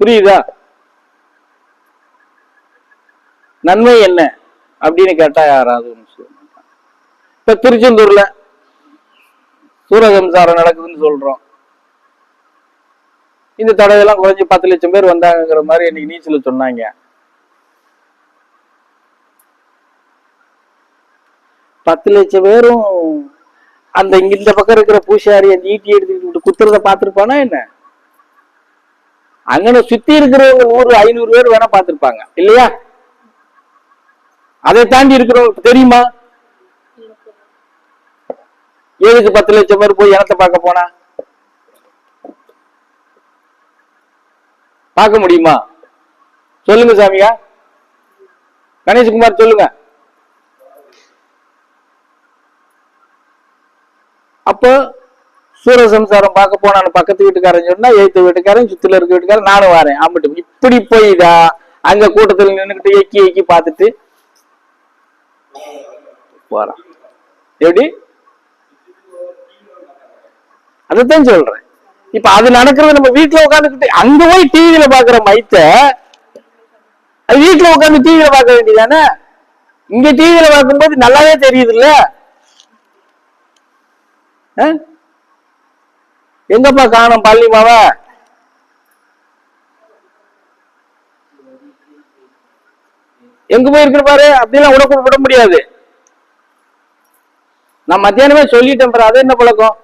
புரியுதா? நன்மை என்ன? அப்படின்னு கேட்டா யாராவது இப்ப திருச்செந்தூர்ல சூரசம்சாரம் நடக்குதுன்னு சொல்றோம். இந்த தடவைலாம் குறைஞ்சி பத்து லட்சம் பேர் வந்தாங்கிற மாதிரி இன்னைக்கு நீச்சல சொன்னாங்க. பத்து லட்சம் பேரும் அந்த இந்த பக்கம் இருக்கிற பூசாரிய நீட்டி எடுத்துக்கிட்டு குத்துறத பார்த்திருப்பானா என்ன? அங்கன சுத்தி இருக்கிறவங்க ஒரு ஐநூறு பேர் வேணா பார்த்திருப்பாங்க. இல்லையா? அதை தாண்டி இருக்கிறவங்களுக்கு தெரியுமா? எதுக்கு பத்து லட்சம் பேர் போய் இனத்தை பார்க்க போனா? பார்க்க முடியுமா? சொல்லுங்க சாமியா கணேஷ்குமார் சொல்லுங்க. அப்போ சூரசம்சாரம் பார்க்க போனான்னு பக்கத்து வீட்டுக்காரன் சொன்னா எய்த்து வீட்டுக்காரன் சுத்துல இருக்க வீட்டுக்காரன் நானும் வரேன். ஆமாட்டு இப்படி போய்தா அங்க கூட்டத்துல நின்னுக்கிட்டு எக்கி எக்கி பார்த்துட்டு போறான். எப்படி? அதைத்தான் சொல்றேன். இப்ப அது நடக்கிறது நம்ம வீட்டுல உட்காந்துக்கிட்டு அங்க போய் டிவியில பாக்குற மைத்த அது வீட்டுல உட்காந்து டிவியில பார்க்க வேண்டியதானே? இங்க டிவியில பார்க்கும்போது நல்லாவே தெரியுது இல்ல எங்கப்பா காணும் பள்ளி மாவ? எங்க போயிருக்கிற பாரு? அப்படிலாம் உடம்பு விட முடியாது. நான் மத்தியானமே சொல்லிட்டேன் பாரு அது என்ன பழக்கம்?